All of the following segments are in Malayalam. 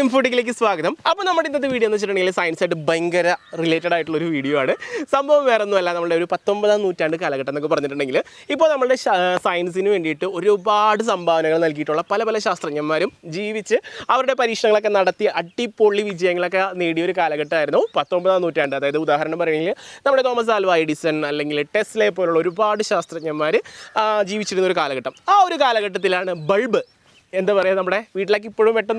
എല്ലാവർക്കും ഫുഡിലേക്ക് സ്വാഗതം. അപ്പോൾ നമ്മുടെ ഇന്നത്തെ വീഡിയോ എന്ന് വെച്ചിട്ടുണ്ടെങ്കിൽ സയൻസ് ആയിട്ട് ഭയങ്കര റിലേറ്റഡ് ആയിട്ടുള്ള ഒരു വീഡിയോ ആണ്. സംഭവം വേറെ ഒന്നുമല്ല നമ്മുടെ ഒരു പത്തൊമ്പതാം നൂറ്റാണ്ട് കാലഘട്ടം എന്നൊക്കെ പറഞ്ഞിട്ടുണ്ടെങ്കിൽ ഇപ്പോൾ നമ്മുടെ സയൻസിന് വേണ്ടിയിട്ട് ഒരുപാട് സംഭാവനകൾ നൽകിയിട്ടുള്ള പല പല ശാസ്ത്രജ്ഞന്മാരും ജീവിച്ച് അവരുടെ പരീക്ഷണങ്ങളൊക്കെ നടത്തി അടിപൊളി വിജയങ്ങളൊക്കെ നേടിയ ഒരു കാലഘട്ടമായിരുന്നു പത്തൊമ്പതാം നൂറ്റാണ്ട്. അതായത് ഉദാഹരണം പറയുകയാണെങ്കിൽ നമ്മുടെ തോമസ് ആൽവ എഡിസൺ അല്ലെങ്കിൽ ടെസ്ലെ പോലുള്ള ഒരുപാട് ശാസ്ത്രജ്ഞന്മാർ ജീവിച്ചിരുന്ന ഒരു കാലഘട്ടം. ആ ഒരു കാലഘട്ടത്തിലാണ് ബൾബ് എന്താ പറയുക നമ്മുടെ വീട്ടിലേക്ക് ഇപ്പോഴും വെട്ടം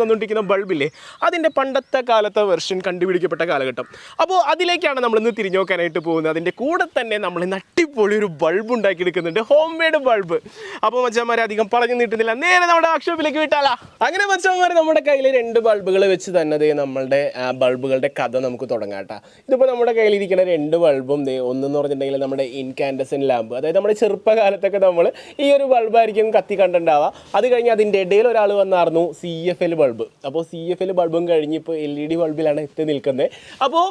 ബൾബില്ലേ അതിന്റെ പണ്ടത്തെ കാലത്തെ വെർഷൻ കണ്ടുപിടിക്കപ്പെട്ട കാലഘട്ടം. അപ്പോൾ അതിലേക്കാണ് നമ്മൾ ഇന്ന് തിരിഞ്ഞു നോക്കാനായിട്ട് പോകുന്നത്. അതിന്റെ കൂടെ തന്നെ നമ്മൾ നട്ടിപ്പൊളി ഒരു ബൾബ് ഉണ്ടാക്കിയെടുക്കുന്നുണ്ട്. ഹോം മെയ്ഡ് ബൾബ് അപ്പോൾ മച്ചന്മാരെ അധികം പറഞ്ഞു നീട്ടുന്നില്ല. നേരെ നമ്മുടെ വർക്ക്ഷോപ്പിലേക്ക് വിട്ടാലാ. അങ്ങനെ മച്ചന്മാരെ നമ്മുടെ കയ്യിൽ രണ്ട് ബൾബുകൾ വെച്ച് തന്നത് നമ്മളുടെ ബൾബുകളുടെ കഥ നമുക്ക് തുടങ്ങാം കേട്ടോ ഇതിപ്പോൾ നമ്മുടെ കയ്യിലിരിക്കുന്ന രണ്ട് ബൾബും ഒന്നെന്ന് പറഞ്ഞിട്ടുണ്ടെങ്കിൽ നമ്മുടെ ഇൻകാൻഡസൻ ലാമ്പ് അതായത് നമ്മുടെ ചെറുപ്പകാലത്തൊക്കെ നമ്മൾ ഈ ഒരു ബൾബായിരിക്കും കത്തി കണ്ടിട്ടുണ്ടാവുക. അത് കഴിഞ്ഞ് അതിന്റെ ഇടയിൽ ഒരാൾ വന്നായിരുന്നു സി എഫ് എൽ ബൾബ്. അപ്പോൾ സി എഫ് എൽ ബൾബും കഴിഞ്ഞ് ഇപ്പോൾ എൽ ഇ ഡി ബൾബിലാണ് എത്തി നിൽക്കുന്നത്. അപ്പോൾ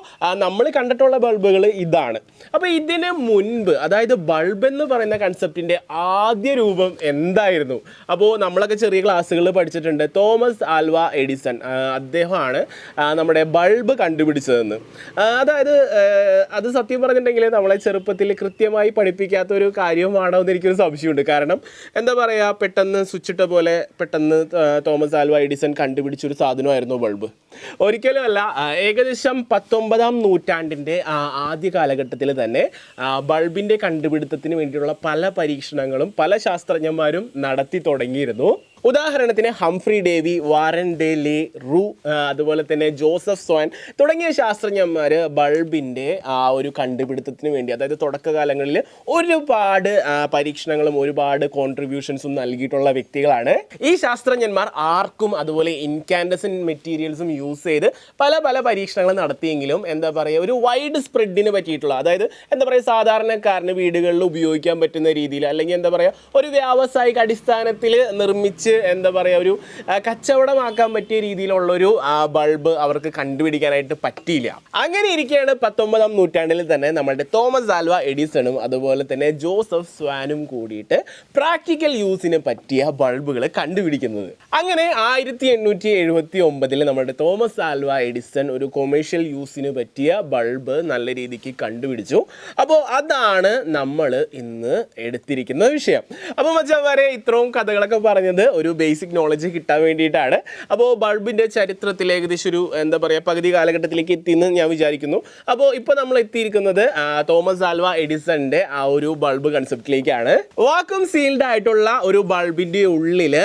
നമ്മൾ കണ്ടിട്ടുള്ള ബൾബുകൾ ഇതാണ്. അപ്പോൾ ഇതിന് മുൻപ് അതായത് ബൾബ് എന്ന് പറയുന്ന കൺസെപ്റ്റിന്റെ ആദ്യ രൂപം എന്തായിരുന്നു? അപ്പോൾ നമ്മളൊക്കെ ചെറിയ ക്ലാസ്സുകളിൽ പഠിച്ചിട്ടുണ്ട്. തോമസ് ആൽവ എഡിസൺ അദ്ദേഹമാണ് നമ്മുടെ ബൾബ് കണ്ടുപിടിച്ചതെന്ന്. അതായത് അത് സത്യം പറഞ്ഞിട്ടുണ്ടെങ്കിൽ നമ്മളെ ചെറുപ്പത്തിൽ കൃത്യമായി പഠിപ്പിക്കാത്ത ഒരു കാര്യമാണോ എന്ന് എനിക്കൊരു സംശയമുണ്ട്. കാരണം എന്താ പറയുക പെട്ടെന്ന് സ്വിച്ചിട്ട പോലെ പെട്ടെന്ന് ആ, തോമസ് ആൽവ എഡിസൺ കണ്ടുപിടിച്ചൊരു സാധനമായിരുന്നു ബൾബ്. ഒരിക്കലും അല്ല ഏകദേശം പത്തൊമ്പതാം നൂറ്റാണ്ടിന്റെ ആദ്യ കാലഘട്ടത്തിൽ തന്നെ ബൾബിന്റെ കണ്ടുപിടുത്തത്തിന് വേണ്ടിയുള്ള പല പരീക്ഷണങ്ങളും പല ശാസ്ത്രജ്ഞന്മാരും നടത്തി തുടങ്ങിയിരുന്നു. ഉദാഹരണത്തിന് Humphry Davy Warren De la Rue അതുപോലെ തന്നെ ജോസഫ് സോൻ തുടങ്ങിയ ശാസ്ത്രജ്ഞന്മാർ ബൾബിന്റെ ആ ഒരു കണ്ടുപിടുത്തത്തിന് വേണ്ടി അതായത് തുടക്കകാലങ്ങളിൽ ഒരുപാട് പരീക്ഷണങ്ങളും ഒരുപാട് കോൺട്രിബ്യൂഷൻസും നൽകിയിട്ടുള്ള വ്യക്തികളാണ്. ഈ ശാസ്ത്രജ്ഞന്മാർ ആർക്കും അതുപോലെ ഇൻകാൻഡസൻ മെറ്റീരിയൽസും യൂസ് ചെയ്ത് പല പല പരീക്ഷണങ്ങൾ നടത്തിയെങ്കിലും എന്താ പറയുക ഒരു വൈഡ് സ്പ്രെഡിന് പറ്റിയിട്ടുള്ള അതായത് എന്താ പറയുക സാധാരണക്കാരന് വീടുകളിൽ ഉപയോഗിക്കാൻ പറ്റുന്ന രീതിയിൽ അല്ലെങ്കിൽ എന്താ പറയുക ഒരു വ്യാവസായിക അടിസ്ഥാനത്തിൽ നിർമ്മിച്ച് എന്താ പറയുക ഒരു കച്ചവടമാക്കാൻ പറ്റിയ രീതിയിലുള്ളൊരു ബൾബ് അവർക്ക് കണ്ടുപിടിക്കാനായിട്ട് പറ്റിയില്ല. അങ്ങനെ ഇരിക്കുകയാണ് പത്തൊമ്പതാം നൂറ്റാണ്ടിൽ തന്നെ നമ്മളുടെ തോമസ് ആൽവ എഡിസണും അതുപോലെ തന്നെ ജോസഫ് സ്വാനും കൂടിയിട്ട് പ്രാക്ടിക്കൽ യൂസിന് പറ്റിയ ബൾബുകൾ കണ്ടുപിടിക്കുന്നത്. അങ്ങനെ ആയിരത്തി എണ്ണൂറ്റി എഴുപത്തി ഒമ്പതിൽ നമ്മുടെ തോമസ് ആൽവ എഡിസൺ ഒരു കൊമേഴ്ഷ്യൽ യൂസിന് പറ്റിയ ബൾബ് നല്ല രീതിക്ക് കണ്ടുപിടിച്ചു. അപ്പോൾ അതാണ് നമ്മൾ ഇന്ന് എടുത്തിരിക്കുന്ന വിഷയം. അപ്പോൾ മച്ചാമാരെ ഇത്രയും കഥകളൊക്കെ പറഞ്ഞത് ഒരു ബേസിക് നോളജ് കിട്ടാൻ വേണ്ടിയിട്ടാണ്. അപ്പോൾ ബൾബിന്റെ ചരിത്രത്തിൽ ഏകദേശം ഒരു എന്താ പറയുക പകുതി കാലഘട്ടത്തിലേക്ക് എത്തിയെന്ന് ഞാൻ വിചാരിക്കുന്നു. അപ്പോൾ ഇപ്പോൾ നമ്മൾ എത്തിയിരിക്കുന്നത് തോമസ് ആൽവ എഡിസണിന്റെ ആ ഒരു ബൾബ് കൺസെപ്റ്റിലേക്കാണ് വാക്കും സീൽഡ് ആയിട്ടുള്ള ഒരു ബൾബിന്റെ ഉള്ളിൽ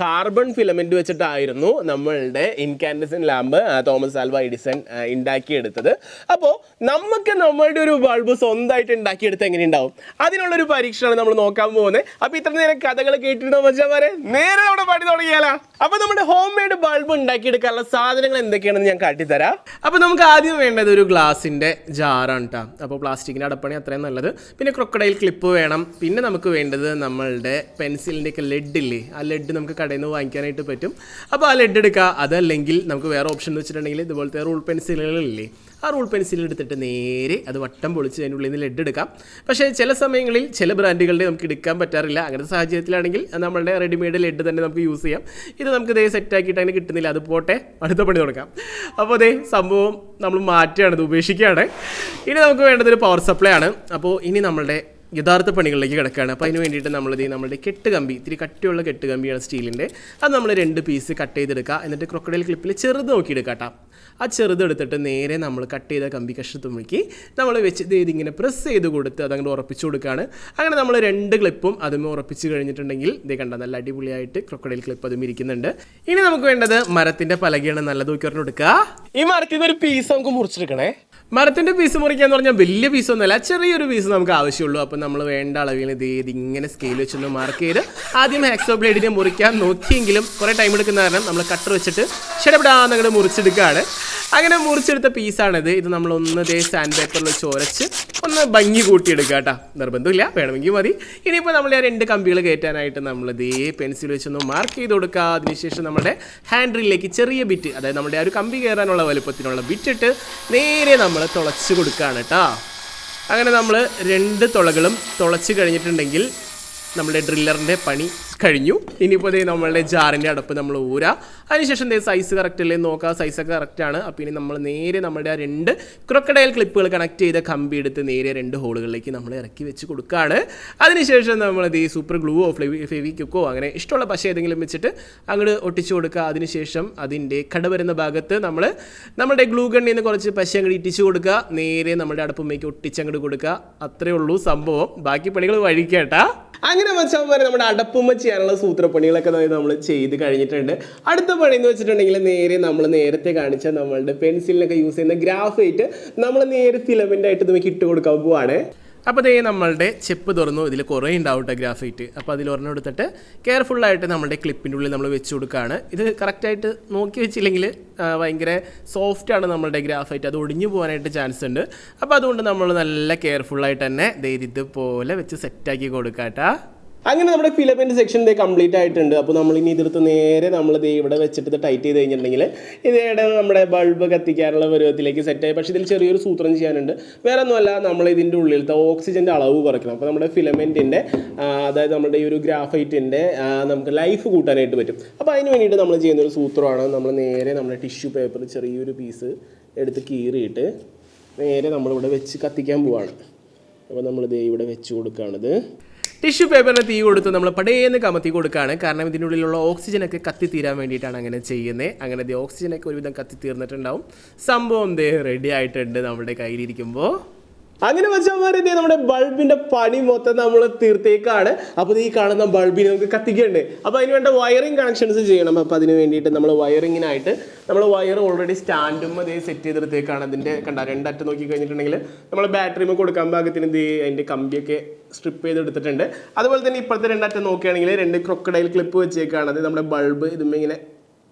കാർബൺ ഫിലമെന്റ് വെച്ചിട്ടായിരുന്നു നമ്മളുടെ incandescent lamp Thomas Alva Edison ഉണ്ടാക്കിയെടുത്തത്. അപ്പോൾ നമുക്ക് നമ്മളുടെ ഒരു ബൾബ് സ്വന്തമായിട്ട് ഉണ്ടാക്കിയെടുത്ത് എങ്ങനെ ഉണ്ടാവും അതിനുള്ളൊരു പരീക്ഷണമാണ് നമ്മൾ നോക്കാൻ പോകുന്നത്. അപ്പോൾ ഇത്ര നേരം കഥകൾ കേട്ടിട്ടുണ്ടോ മച്ചാമാരെ? നേരെ നമ്മുടെ പണി തുടങ്ങിയാലോ? അപ്പൊ നമ്മുടെ ഹോം മെയ്ഡ് ബൾബ് ഉണ്ടാക്കിയെടുക്കാനുള്ള സാധനങ്ങൾ എന്തൊക്കെയാണെന്ന് ഞാൻ കാട്ടിത്തരാം. അപ്പൊ നമുക്ക് ആദ്യം വേണ്ടത് ഒരു ഗ്ലാസിന്റെ ജാറാണ് കേട്ടോ അപ്പോൾ പ്ലാസ്റ്റിക്കിന്റെ അടപ്പണി അത്രയും നല്ലത്. പിന്നെ ക്രൊക്കഡൈൽ ക്ലിപ്പ് വേണം. പിന്നെ നമുക്ക് വേണ്ടത് നമ്മളുടെ പെൻസിലിന്റെ ഒക്കെ ലെഡ് ഇല്ലേ? ആ ലെഡ് നമുക്ക് കടയിൽ നിന്ന് വാങ്ങിക്കാനായിട്ട് പറ്റും. അപ്പോൾ ആ ലെഡ് എടുക്കുക അതല്ലെങ്കിൽ നമുക്ക് വേറെ ഓപ്ഷൻ എന്ന് വെച്ചിട്ടുണ്ടെങ്കിൽ ഇതുപോലത്തെ റൂൾ പെൻസിലുകളില്ലേ ആ റൂൾ പെൻസിൽ എടുത്തിട്ട് നേരെ അത് വട്ടം പൊളിച്ച് അതിന്റെ ഉള്ളിൽ നിന്ന് ലെഡ് എടുക്കാം. പക്ഷേ ചില സമയങ്ങളിൽ ചില ബ്രാൻഡുകളുടെ നമുക്ക് എടുക്കാൻ പറ്റാറില്ല. അങ്ങനത്തെ സാഹചര്യത്തിലാണെങ്കിൽ നമ്മളുടെ റെഡിമെയ്ഡ് ലെഡ് തന്നെ നമുക്ക് യൂസ് ചെയ്യാം. ഇത് നമുക്ക് ഇതേ സെറ്റ് ആക്കിയിട്ട് അങ്ങനെ കിട്ടുന്നില്ല. അത് പോട്ടെ അടുത്ത പണി തുടങ്ങാം. അപ്പോൾ അതേ സംഭവം നമ്മൾ മാറ്റുകയാണ് ഇത് ഉപേക്ഷിക്കുകയാണ്. ഇനി നമുക്ക് വേണ്ടത് ഒരു പവർ സപ്ലൈ ആണ്. അപ്പോൾ ഇനി നമ്മളുടെ യഥാർത്ഥ പണികളിലേക്ക് കിടക്കുകയാണ്. അപ്പോൾ അതിന് വേണ്ടിയിട്ട് നമ്മളിത് നമ്മുടെ കെട്ട് കമ്പി ഇത്തിരി കട്ടിയുള്ള കെട്ട് കമ്പിയാണ് സ്റ്റീലിന്റെ. അത് നമ്മൾ രണ്ട് പീസ് കട്ട് ചെയ്തെടുക്കുക. എന്നിട്ട് ക്രൊക്കഡൈൽ ക്ലിപ്പിൽ ചെറുത് നോക്കിയെടുക്കുക കേട്ടോ ആ ചെറുത് എടുത്തിട്ട് നേരെ നമ്മൾ കട്ട് ചെയ്ത കമ്പി കഷത്തുമ്പിക്ക് നമ്മൾ വെച്ച് ഇത് ഇതിങ്ങനെ പ്രസ് ചെയ്ത് കൊടുത്ത് അതങ്ങോട്ട് ഉറപ്പിച്ചു കൊടുക്കുകയാണ്. അങ്ങനെ നമ്മൾ രണ്ട് ക്ലിപ്പും അതും ഉറപ്പിച്ച് കഴിഞ്ഞിട്ടുണ്ടെങ്കിൽ ഇത് കണ്ട നല്ല അടിപൊളിയായിട്ട് ക്രൊക്കഡൈൽ ക്ലിപ്പ് അതും ഇരിക്കുന്നുണ്ട്. ഇനി നമുക്ക് വേണ്ടത് മരത്തിന്റെ പലകയാണ് നല്ലത് നോക്കി പറഞ്ഞു കൊടുക്കുക. ഈ മരത്തിൽ നിന്ന് ഒരു പീസ് നമുക്ക് മുറിച്ചെടുക്കണേ. മരത്തിന്റെ പീസ് മുറിക്കാന്ന് പറഞ്ഞാൽ വലിയ പീസ് ഒന്നുമല്ല ചെറിയൊരു പീസ് നമുക്ക് ആവശ്യമുള്ളൂ. അപ്പം നമ്മൾ വേണ്ട അളവിൽ ഇത് ഇതിങ്ങനെ സ്കെയിൽ വെച്ചൊന്ന് മാർക്ക് ചെയ്ത് ആദ്യം ഹാക്സോ ബ്ലേഡിനെ മുറിക്കാൻ നോക്കിയെങ്കിലും കുറേ ടൈം എടുക്കുന്ന കാരണം നമ്മൾ കട്ടർ വെച്ചിട്ട് ഷെടപെടാന്ന് അങ്ങോട്ട് മുറിച്ചെടുക്കുകയാണ് അങ്ങനെ മുറിച്ചെടുത്ത പീസാണിത് ഇത് നമ്മൾ ഒന്ന് ദേ സാൻഡ് പേപ്പറിൽ വെച്ച് ഉരച്ച് ഒന്ന് ഭംഗി കൂട്ടിയെടുക്കുക കേട്ടോ. നിർബന്ധമില്ല വേണമെങ്കിൽ മതി. ഇനിയിപ്പോൾ നമ്മൾ ആ രണ്ട് കമ്പികൾ കയറ്റാനായിട്ട് നമ്മൾ ദേ പെൻസിൽ വെച്ചൊന്ന് മാർക്ക് ചെയ്ത് കൊടുക്കുക. അതിനുശേഷം നമ്മുടെ ഹാൻഡ്രിലേക്ക് ചെറിയ ബിറ്റ് അതായത് നമ്മുടെ ആ ഒരു കമ്പി കയറാനുള്ള വലുപ്പത്തിനുള്ള ബിറ്റിട്ട് നേരെ നമ്മൾ തുളച്ച് കൊടുക്കുകയാണ് കേട്ടോ അങ്ങനെ നമ്മൾ രണ്ട് തുളകളും തുളച്ച് കഴിഞ്ഞിട്ടുണ്ടെങ്കിൽ നമ്മുടെ ഡ്രില്ലറിന്റെ പണി കഴിഞ്ഞു. ഇനിയിപ്പോൾ ദേ നമ്മളുടെ ജാറിന്റെ അടപ്പ് നമ്മൾ ഊരാ. അതിനുശേഷം ദേ സൈസ് കറക്റ്റ് അല്ലേ നോക്കുക സൈസൊക്കെ കറക്റ്റാണ് അപ്പോൾ ഇനി നമ്മൾ നേരെ നമ്മുടെ ആ രണ്ട് ക്രൊക്കഡൈൽ ക്ലിപ്പുകൾ കണക്ട് ചെയ്ത കമ്പി എടുത്ത് നേരെ രണ്ട് ഹോളുകളിലേക്ക് നമ്മൾ ഇറക്കി വെച്ച് കൊടുക്കുകയാണ് അതിനുശേഷം നമ്മൾ ദേ സൂപ്പർ ഗ്ലൂവോ ഫ്ലെവി ഫെവിക്വിക്കോ അങ്ങനെ ഇഷ്ടമുള്ള പശ ഏതെങ്കിലും വെച്ചിട്ട് അങ്ങോട്ട് ഒട്ടിച്ചു കൊടുക്കുക അതിനുശേഷം അതിന്റെ കട വരുന്ന ഭാഗത്ത് നമ്മൾ നമ്മുടെ ഗ്ലൂ ഗണ്ണിൽ നിന്ന് കുറച്ച് പശ അങ്ങോട്ട് ഇട്ടിച്ചു കൊടുക്കുക നേരെ നമ്മുടെ അടുപ്പുമ്മയ്ക്ക് ഒട്ടിച്ചങ്ങോട്ട് കൊടുക്കുക അത്രയേ ഉള്ളൂ സംഭവം. ബാക്കി പണികൾ വഴിക്കേട്ടാ അങ്ങനെ വെച്ചാൽ നമ്മുടെ അടപ്പുമ്മ ചെയ്യാനുള്ള സൂത്രപ്പണികളൊക്കെ നമ്മൾ ചെയ്ത് കഴിഞ്ഞിട്ടുണ്ട്. അടുത്ത പണി എന്ന് വെച്ചിട്ടുണ്ടെങ്കിൽ നേരെ നമ്മൾ നേരത്തെ കാണിച്ച നമ്മളുടെ പെൻസിലിനൊക്കെ യൂസ് ചെയ്യുന്ന ഗ്രാഫൈറ്റ് നമ്മൾ നേരെ ഫിലമെന്റ് ആയിട്ട് നമുക്ക് ഇട്ട് കൊടുക്കാൻ പോവാണ്. അപ്പോൾ ദേ നമ്മളുടെ ചെപ്പ് തുറന്നു. ഇതിൽ കുറേ ഉണ്ടാവും കേട്ടോ ഗ്രാഫൈറ്റ്. അപ്പോൾ അതിൽ ഒരെണ്ണം എടുത്തിട്ട് കെയർഫുള്ളായിട്ട് നമ്മുടെ ക്ലിപ്പിന്റെ ഉള്ളിൽ നമ്മൾ വെച്ച് കൊടുക്കുകയാണ് ഇത് കറക്റ്റായിട്ട് നോക്കി വെച്ചില്ലെങ്കിൽ ഭയങ്കര സോഫ്റ്റാണ് നമ്മളുടെ ഗ്രാഫൈറ്റ്. അത് ഒടിഞ്ഞു പോകാനായിട്ട് ചാൻസ് ഉണ്ട്. അപ്പോൾ അതുകൊണ്ട് നമ്മൾ നല്ല കെയർഫുള്ളായിട്ട് തന്നെ ദേ ഇതുപോലെ വെച്ച് സെറ്റാക്കി കൊടുക്കാട്ടാ. അങ്ങനെ നമ്മുടെ ഫിലമെന്റ് സെക്ഷൻ ഇതേ കംപ്ലീറ്റ് ആയിട്ടുണ്ട്. അപ്പോൾ നമ്മൾ ഇനി ഇതെടുത്ത് നേരെ നമ്മൾ ഇത് ഇവിടെ വെച്ചിട്ട് ടൈറ്റ് ചെയ്ത് കഴിഞ്ഞിട്ടുണ്ടെങ്കിൽ ഇതേടെ നമ്മുടെ ബൾബ് കത്തിക്കാനുള്ള പരുവത്തിലേക്ക് സെറ്റായി പക്ഷേ ഇതിൽ ചെറിയൊരു സൂത്രം ചെയ്യാനുണ്ട്. വേറെ ഒന്നുമല്ല നമ്മൾ ഇതിന്റെ ഉള്ളിലത്തെ ഓക്സിജന്റെ അളവ് കുറയ്ക്കണം. അപ്പോൾ നമ്മുടെ ഫിലമെന്റിന്റെ അതായത് നമ്മുടെ ഈ ഒരു ഗ്രാഫൈറ്റിന്റെ നമുക്ക് ലൈഫ് കൂട്ടാനായിട്ട് പറ്റും. അപ്പോൾ അതിന് വേണ്ടിയിട്ട് നമ്മൾ ചെയ്യുന്ന ഒരു സൂത്രമാണ്. നമ്മൾ നേരെ നമ്മുടെ ടിഷ്യൂ പേപ്പർ ചെറിയൊരു പീസ് എടുത്ത് കീറിയിട്ട് നേരെ നമ്മളിവിടെ വെച്ച് കത്തിക്കാൻ പോവാണ്. അപ്പോൾ നമ്മളിത് ഇവിടെ വെച്ച് കൊടുക്കുകയാണിത്. ടിഷ്യൂ പേപ്പറിന് തീ കൊടുത്ത് നമ്മൾ പടേന്ന് കമത്തി കൊടുക്കുകയാണ് കാരണം ഇതിനുള്ളിലുള്ള ഓക്സിജനൊക്കെ കത്തിത്തീരാൻ വേണ്ടിയിട്ടാണ് അങ്ങനെ ചെയ്യുന്നത് അങ്ങനെ ഓക്സിജനൊക്കെ ഒരുവിധം കത്തിത്തീർന്നിട്ടുണ്ടാവും സംഭവം ദേ റെഡി ആയിട്ടുണ്ട് നമ്മുടെ കയ്യിലിരിക്കുമ്പോൾ അങ്ങനെ വെച്ചാൽ ഇതേ നമ്മുടെ ബൾബിന്റെ പണി മൊത്തം നമ്മൾ തീർത്തേക്കാണ്. അപ്പോൾ ഈ കാണുന്ന ബൾബിനെ നമുക്ക് കത്തിക്കേണ്ടത് അപ്പോൾ അതിന് വേണ്ട വയറിംഗ് കണക്ഷൻസ് ചെയ്യണം. അപ്പോൾ അതിന് വേണ്ടിയിട്ട് നമ്മൾ വയറിങ്ങിനായിട്ട് നമ്മൾ വയർ ഓൾറെഡി സ്റ്റാൻഡും അതേ സെറ്റ് ചെയ്തെടുത്തേക്കാണ് അതിന്റെ കണ്ട. രണ്ടറ്റം നോക്കി കഴിഞ്ഞിട്ടുണ്ടെങ്കിൽ നമ്മൾ ബാറ്ററിമ കൊടുക്കാൻ ഭാഗത്തിന് ഇത് അതിന്റെ കമ്പിയൊക്കെ സ്ട്രിപ്പ് ചെയ്തെടുത്തിട്ടുണ്ട്. അതുപോലെ തന്നെ ഇപ്പോഴത്തെ രണ്ടറ്റം നോക്കുകയാണെങ്കിൽ രണ്ട് ക്രൊക്കഡൈൽ ക്ലിപ്പ് വെച്ചേക്കാണ്. അത് നമ്മുടെ ബൾബ് ഇതും ഇങ്ങനെ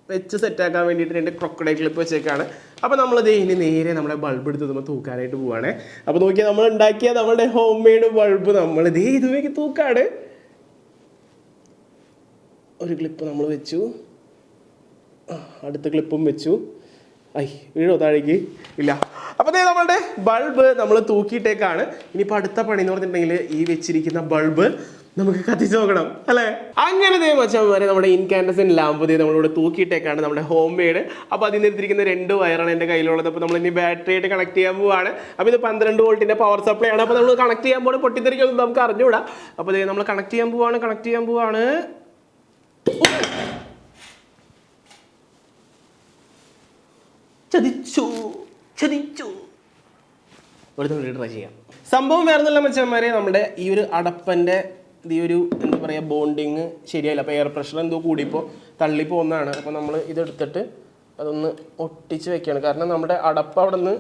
വെച്ച് സെറ്റാക്കാൻ വേണ്ടിയിട്ട് രണ്ട് ക്രൊക്കഡൈൽ ക്ലിപ്പ് വെച്ചേക്കാണ്. അപ്പോൾ നമ്മളത് ഇനി നേരെ നമ്മുടെ ബൾബ് എടുത്ത് നമ്മൾ തൂക്കാനായിട്ട് പോവാണ്. അപ്പോൾ നോക്കിയാൽ നമ്മൾ ഉണ്ടാക്കിയ നമ്മുടെ ഹോം മെയ്ഡ് ബൾബ് നമ്മൾ ഇതേ ഇതുവരെ തൂക്കാണ്. ഒരു ക്ലിപ്പ് നമ്മൾ വെച്ചു. അടുത്ത ക്ലിപ്പും വെച്ചു. ഐ വീഴോ താഴേക്ക്? ഇല്ല. അപ്പോൾ ദേ നമ്മളുടെ ബൾബ് നമ്മൾ തൂക്കിയിട്ടേക്കാണ്. ഇനിയിപ്പോൾ അടുത്ത പണി എന്ന് പറഞ്ഞിട്ടുണ്ടെങ്കിൽ ഈ വെച്ചിരിക്കുന്ന ബൾബ് നമുക്ക് കത്തിച്ച് നോക്കണം അല്ലേ? അങ്ങനെ ദേ മച്ചന്മാരെ നമ്മുടെ ഇൻകാൻഡസൻ ലാമ്പ് ദേ നമ്മളിവിടെ തൂക്കിയിട്ടേക്കാണ് നമ്മുടെ ഹോം മെയ്ഡ് അപ്പോൾ അതിൽ നിന്നിരിക്കുന്ന രണ്ട് വയറാണ് എന്റെ കയ്യിലുള്ളത്. അപ്പോൾ നമ്മൾ ഇനി ബാറ്ററി ആയിട്ട് കണക്ട് ചെയ്യാൻ പോവാണ്. അപ്പോൾ ഇത് പന്ത്രണ്ട് വോൾട്ടിന്റെ പവർ സപ്ലൈ ആണ്. അപ്പോൾ നമ്മൾ കണക്ട് ചെയ്യാൻ പോകുന്നത് പൊട്ടിത്തെറിക്കൊന്നും നമുക്ക് അറിഞ്ഞുകൂടാ അപ്പോൾ ദേ നമ്മൾ കണക്ട് ചെയ്യാൻ പോവാണ് കണക്ട് ചെയ്യാൻ പോവാണ്. ചതിച്ചു ചതിച്ചു. ഒരു ട്രൈ ചെയ്യാം. സംഭവം വേറെ നല്ല മച്ചന്മാരെ. നമ്മുടെ ഈ ഒരു അടപ്പന്റെ ഈ ഒരു എന്താ പറയുക ബോണ്ടിങ് ശരിയായില്ല. അപ്പോൾ എയർ പ്രഷർ എന്തോ കൂടിയപ്പോൾ തള്ളി പോകുന്നതാണ് അപ്പോൾ നമ്മൾ ഇതെടുത്തിട്ട് അതൊന്ന് ഒട്ടിച്ച് വെക്കുകയാണ് കാരണം നമ്മുടെ അടപ്പ് അവിടെ നിന്ന്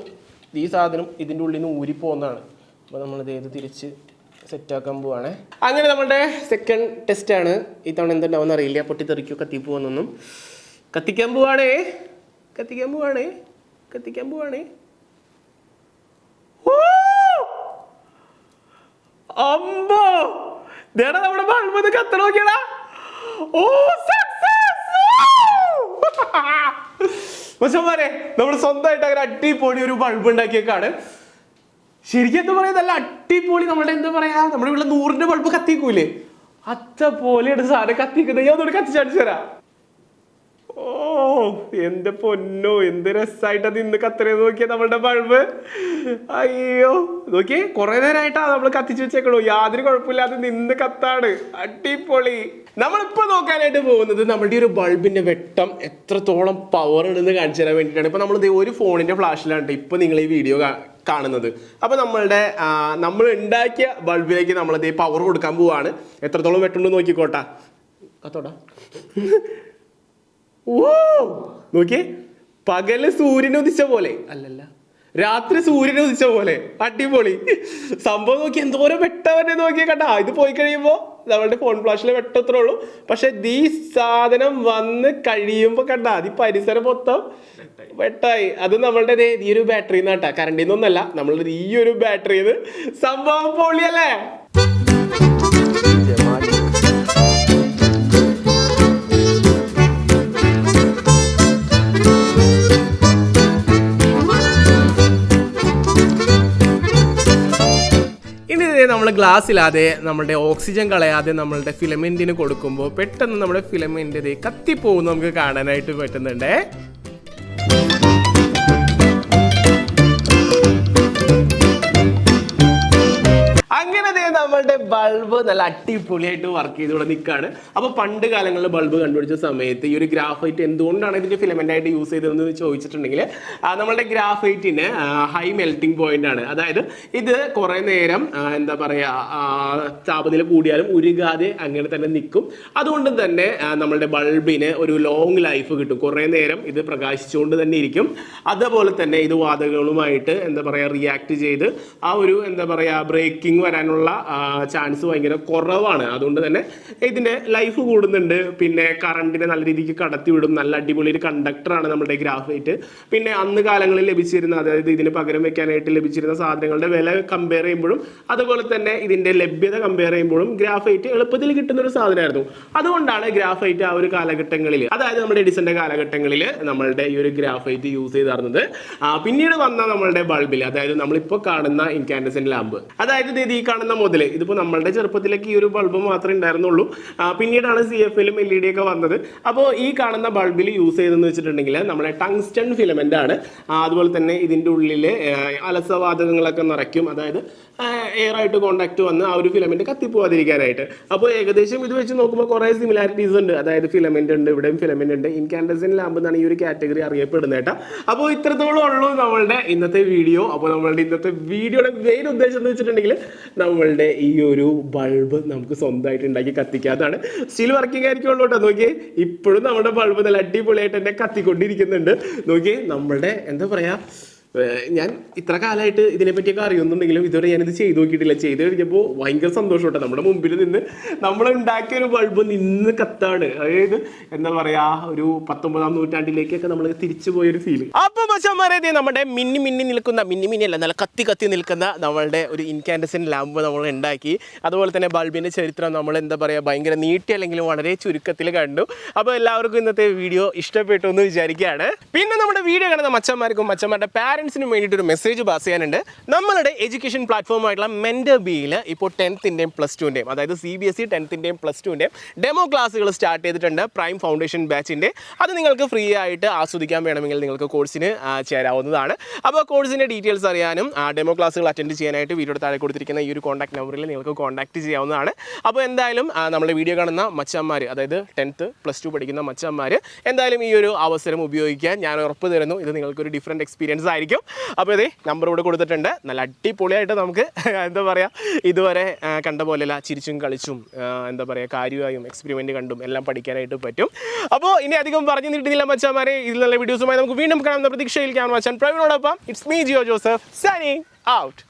ഈ സാധനം ഇതിന്റെ ഉള്ളിൽ നിന്ന് ഊരി പോകുന്നതാണ് അപ്പോൾ നമ്മളിത് ഏത് തിരിച്ച് സെറ്റാക്കാൻ പോവാണ്. അങ്ങനെ നമ്മുടെ സെക്കൻഡ് ടെസ്റ്റാണ് ഈ തവണ എന്തുണ്ടാവും അറിയില്ല. പൊട്ടിത്തെറിക്കോ കത്തിപ്പോകുന്നൊന്നും കത്തിക്കാൻ പോവാണേ. കത്തിക്കാൻ പോവാണേ. കത്തിക്കാൻ പോവാണേ! അമ്പോ! ദേടാ നമ്മുടെ ബൾബ് കത്ത് നോക്കിയടാ. ഓ മച്ചന്മാരെ നമ്മൾ സ്വന്തമായിട്ട് അങ്ങനെ അടിപൊളി ഒരു ബൾബ് ഉണ്ടാക്കിയേക്കാണ്. ശരിക്കും എന്താ പറയാ നല്ല അടിപൊളി നമ്മളുടെ എന്താ പറയാ നമ്മുടെ ഇവിടെ നൂറിന്റെ ബൾബ് കത്തിക്കൂലേ? അച്ഛ പോലെയാണ് സാധനം കത്തിക്കുന്നത്. ഞാൻ ഒന്നുകൂടി കത്തിച്ചടിച്ചു തരാം. ഓ എന്റെ പൊന്നോ എന്ത് രസമായിട്ടത് ഇന്ന് കത്തറേന്ന് നോക്കിയാ നമ്മളുടെ ബൾബ്. അയ്യോ നോക്കിയേ കുറെ നേരമായിട്ടാ നമ്മൾ കത്തിച്ചു വെച്ചേക്കണു. യാതൊരു കുഴപ്പമില്ലാതെ നിന്ന് കത്താണ്. അടിപൊളി. നമ്മളിപ്പോ നോക്കാനായിട്ട് പോകുന്നത് നമ്മുടെ ഒരു ബൾബിന്റെ വെട്ടം എത്രത്തോളം പവർ ഉണ്ടെന്ന് കാണിച്ചു തരാൻ വേണ്ടിയിട്ടാണ്. ഇപ്പൊ നമ്മൾ ഒരു ഫോണിന്റെ ഫ്ലാഷിലാണ് ഇപ്പൊ നിങ്ങൾ ഈ വീഡിയോ കാണുന്നത്. അപ്പോൾ നമ്മളുടെ നമ്മൾ ഉണ്ടാക്കിയ ബൾബിലേക്ക് നമ്മളത് പവർ കൊടുക്കാൻ പോവാണ്. എത്രത്തോളം വെട്ടുണ്ടെന്ന് നോക്കിക്കോട്ടാ. കത്തോട്ടാ ഓ നോക്കിയേ. പകൽ സൂര്യൻ ഉദിച്ച പോലെ. അല്ലല്ല. രാത്രി സൂര്യൻ ഉദിച്ച പോലെ. അടിപൊളി. സംഭവം നോക്കി എന്തോരം വെട്ടവനെ നോക്കി കണ്ടാ. ഇത് പോയി കഴിയുമ്പോൾ നമ്മളുടെ ഫോൺ ഫ്ലാഷിലെ വെട്ടത്രേ ഉള്ളൂ. പക്ഷെ ഈ സാധനം വന്ന് കഴിയുമ്പോൾ കണ്ട അതി പരിസരം മൊത്തം വെട്ടായി. അത് നമ്മളുടെ ഈ ഒരു ബാറ്ററി നിന്നാട്ടാ കറണ്ടിൽ നിന്നൊന്നല്ല നമ്മളുടെ ഈ ഒരു ബാറ്ററിന്ന് സംഭവം പൊളിയല്ലേ? നമ്മൾ ഗ്ലാസ്സിലാതെ നമ്മുടെ ഓക്സിജൻ കളയാതെ നമ്മളുടെ ഫിലമെന്റിന് കൊടുക്കുമ്പോൾ പെട്ടെന്ന് നമ്മുടെ ഫിലമെന്റ് കത്തിപ്പോകുന്നു കത്തിപ്പോകും നമുക്ക് കാണാനായിട്ട് പറ്റുന്നുണ്ടേ. അങ്ങനെ ദേ നമ്മളുടെ ബൾബ് നല്ല അടിപൊളിയായിട്ട് വർക്ക് ചെയ്തുകൊണ്ട് നിൽക്കുകയാണ് അപ്പോൾ പണ്ട് കാലങ്ങളിൽ ബൾബ് കണ്ടുപിടിച്ച സമയത്ത് ഈ ഒരു ഗ്രാഫൈറ്റ് എന്തുകൊണ്ടാണ് ഇതിന്റെ ഫിലമെന്റ് ആയിട്ട് യൂസ് ചെയ്തതെന്ന് ചോദിച്ചിട്ടുണ്ടെങ്കിൽ നമ്മളുടെ ഗ്രാഫൈറ്റിന് ഹൈ മെൽറ്റിംഗ് പോയിന്റ് ആണ്. അതായത് ഇത് കുറേ നേരം എന്താ പറയാ ആ, താപനില കൂടിയാലും ഉരുകാതെ അങ്ങനെ തന്നെ നിൽക്കും അതുകൊണ്ട് തന്നെ നമ്മളുടെ ബൾബിന് ഒരു ലോങ് ലൈഫ് കിട്ടും. കുറേ നേരം ഇത് പ്രകാശിച്ചുകൊണ്ട് തന്നെ ഇരിക്കും. അതുപോലെ തന്നെ ഇത് വാതകങ്ങളുമായിട്ട് എന്താ പറയുക റിയാക്ട് ചെയ്ത് ആ ഒരു എന്താ പറയുക ബ്രേക്കിംഗ് വരാനുള്ള ചാൻസ് ഭയങ്കര കുറവാണ്. അതുകൊണ്ട് തന്നെ ഇതിന്റെ ലൈഫ് കൂടുന്നുണ്ട്. പിന്നെ കറണ്ടിനെ നല്ല രീതിക്ക് കടത്തി വിടും. നല്ല അടിപൊളി ഒരു കണ്ടക്ടറാണ് നമ്മുടെ ഗ്രാഫൈറ്റ്. പിന്നെ അന്ന് കാലങ്ങളിൽ ലഭിച്ചിരുന്ന അതായത് ഇതിന് പകരം വെക്കാനായിട്ട് ലഭിച്ചിരുന്ന സാധനങ്ങളുടെ വില കമ്പയർ ചെയ്യുമ്പോഴും അതുപോലെ തന്നെ ഇതിന്റെ ലഭ്യത കമ്പയർ ചെയ്യുമ്പോഴും ഗ്രാഫൈറ്റ് എളുപ്പത്തിൽ കിട്ടുന്ന ഒരു സാധനമായിരുന്നു. അതുകൊണ്ടാണ് ഗ്രാഫൈറ്റ് ആ ഒരു കാലഘട്ടങ്ങളിൽ അതായത് നമ്മുടെ എഡിസന്റെ കാലഘട്ടങ്ങളിൽ നമ്മളുടെ ഈ ഒരു ഗ്രാഫൈറ്റ് യൂസ് ചെയ്തിരുന്നത് പിന്നീട് വന്ന നമ്മളുടെ ബൾബിൽ അതായത് നമ്മളിപ്പോൾ കാണുന്ന ഇൻകാൻഡസൻ ലാമ്പ് അതായത് ഇത് ഈ കാണുന്ന മുതൽ ഇതിപ്പോൾ നമ്മളുടെ ചെറുപ്പത്തിലേക്ക് ഈ ഒരു ബൾബ് മാത്രമേ ഉണ്ടായിരുന്നുള്ളൂ. പിന്നീടാണ് സി എഫ് എല്ലും എൽ ഇ ഡി ഒക്കെ വന്നത്. അപ്പോൾ ഈ കാണുന്ന ബൾബിൽ യൂസ് ചെയ്തെന്ന് വെച്ചിട്ടുണ്ടെങ്കിൽ നമ്മളെ ടങ്സ്റ്റൺ ഫിലമെന്റ് ആണ്. അതുപോലെ തന്നെ ഇതിന്റെ ഉള്ളിൽ അലസവാതകങ്ങളൊക്കെ നിറയ്ക്കും. അതായത് എയർ ആയിട്ട് കോണ്ടാക്ട് വന്ന് ആ ഒരു ഫിലമെന്റ് കത്തിപ്പോവാതിരിക്കാനായിട്ട്. അപ്പോൾ ഏകദേശം ഇത് വെച്ച് നോക്കുമ്പോൾ കുറേ സിമിലാരിറ്റീസ് ഉണ്ട്. അതായത് ഫിലമെന്റ് ഉണ്ട് ഇവിടെയും ഫിലമെന്റ് ഉണ്ട്. ഇൻകാൻഡസൻ ലാമ്പ് എന്നാണ് ഈ ഒരു കാറ്റഗറി അറിയപ്പെടുന്നത് കേട്ടോ. അപ്പോൾ ഇത്രത്തോളം ഉള്ളൂ നമ്മളുടെ ഇന്നത്തെ വീഡിയോ അപ്പോൾ നമ്മളുടെ ഇന്നത്തെ വീഡിയോയുടെ മെയിൻ ഉദ്ദേശം എന്ന് വെച്ചിട്ടുണ്ടെങ്കിൽ നമ്മളുടെ ഈ ഒരു ബൾബ് നമുക്ക് സ്വന്തമായിട്ട് ഉണ്ടാക്കി കത്തിക്കാത്തതാണ്. സ്റ്റിൽ വർക്കിംഗ് ആയിരിക്കുള്ളൂ കേട്ടോ. നോക്കിയേ ഇപ്പോഴും നമ്മുടെ ബൾബ് നല്ല അടിപൊളിയായിട്ട് തന്നെ കത്തിക്കൊണ്ടിരിക്കുന്നുണ്ട്. നോക്കിയേ നമ്മളുടെ എന്താ പറയാ ഏഹ് ഞാൻ ഇത്ര കാലമായിട്ട് ഇതിനെപ്പറ്റിയൊക്കെ അറിയുന്നുണ്ടെങ്കിലും ഇതുവരെ ഞാനിത് ചെയ്തു നോക്കിയിട്ടില്ല. ചെയ്തു കഴിഞ്ഞപ്പോൾ ഭയങ്കര സന്തോഷം കേട്ടോ. നമ്മുടെ മുമ്പിൽ നിന്ന് നമ്മൾ ഉണ്ടാക്കിയ ഒരു ബൾബ് നിന്ന് കത്താണ്. അതായത് എന്താ പറയാ ഒരു പത്തൊമ്പതാം നൂറ്റാണ്ടിലേക്കൊക്കെ നമ്മൾ തിരിച്ചു പോയൊരു ഫീൽ അപ്പൊ മച്ചന്മാരെ നമ്മുടെ മിന്നി മിന്നി നിൽക്കുന്ന മിന്നി മിന്നി അല്ല നല്ല കത്തി കത്തി നിൽക്കുന്ന നമ്മളുടെ ഒരു ഇൻകാൻഡസൻ ലാമ്പ് നമ്മൾ ഉണ്ടാക്കി. അതുപോലെ തന്നെ ബൾബിന്റെ ചരിത്രം നമ്മൾ എന്താ പറയാ ഭയങ്കര നീട്ടി അല്ലെങ്കിൽ വളരെ ചുരുക്കത്തിൽ കണ്ടു. അപ്പോൾ എല്ലാവർക്കും ഇന്നത്തെ വീഡിയോ ഇഷ്ടപ്പെട്ടു എന്ന് വിചാരിക്കുകയാണ്. പിന്നെ നമ്മുടെ വീഡിയോ കാണുന്ന മച്ചന്മാർക്കും മച്ചന്മാരുടെ പാരൻസിനും വേണ്ടിയിട്ട് ഒരു മെസ്സേജ് പാസ് ചെയ്യാനുണ്ട്. നമ്മളുടെ എഡ്യൂക്കേഷൻ പ്ലാറ്റ്ഫോമായിട്ടുള്ള മെൻഡർ ബിയിൽ ഇപ്പോൾ ടെൻത്തിന്റെയും പ്ലസ് ടുവിന്റെയും അതായത് സി ബി എസ് ഇ ടെൻത്തിന്റെയും പ്ലസ് ടുവിന്റെയും ഡെമോ ക്ലാസ്സുകൾ സ്റ്റാർട്ട് ചെയ്തിട്ടുണ്ട് പ്രൈം ഫൗണ്ടേഷൻ ബാച്ചിന്റെ അത് നിങ്ങൾക്ക് ഫ്രീ ആയിട്ട് ആസ്വദിക്കാൻ വേണമെങ്കിൽ നിങ്ങൾക്ക് കോഴ്സിന് ചേരാവുന്നതാണ്. അപ്പോൾ കോഴ്സിന്റെ ഡീറ്റെയിൽസ് അറിയാനും ആ ഡെമോ ക്ലാസ്സുകൾ അറ്റൻഡ് ചെയ്യാനായിട്ട് വീഡിയോ താഴെ കൊടുത്തിരിക്കുന്ന ഈ ഒരു കോൺടാക്ട് നമ്പറിൽ നിങ്ങൾക്ക് കോൺടാക്ട് ചെയ്യാവുന്നതാണ്. അപ്പോൾ എന്തായാലും നമ്മുടെ വീഡിയോ കാണുന്ന മച്ചന്മാർ അതായത് ടെൻത്ത് പ്ലസ് ടു പഠിക്കുന്ന മച്ചന്മാർ എന്തായാലും ഈ ഒരു അവസരം ഉപയോഗിക്കാൻ ഞാൻ ഉറപ്പ് തരുന്നു. ഇത് നിങ്ങൾക്കൊരു ഡിഫറെന്റ് എക്സ്പീരിയൻസ് ആയിരിക്കും. അപ്പോൾ ഇതേ നമ്പർ ഇവിടെ കൊടുത്തിട്ടുണ്ട്. നല്ല അടിപൊളിയായിട്ട് നമുക്ക് എന്താ പറയുക ഇതുവരെ കണ്ട പോലെയല്ല ചിരിച്ചും കളിച്ചും എന്താ പറയുക കാര്യമായും എക്സ്പെരിമെന്റ് കണ്ടും എല്ലാം പഠിക്കാനായിട്ട് പറ്റും. അപ്പോൾ ഇനി അധികം പറഞ്ഞു നീട്ടുന്നില്ല മച്ചാമാരെ. ഇതിൽ നല്ല വീഡിയോസുമായി നമുക്ക് വീണ്ടും കാണാൻ പ്രതീക്ഷയിൽ ക്യാമറ മച്ചാൻ പ്രവീണോടൊപ്പം. It's me Jio Joseph signing out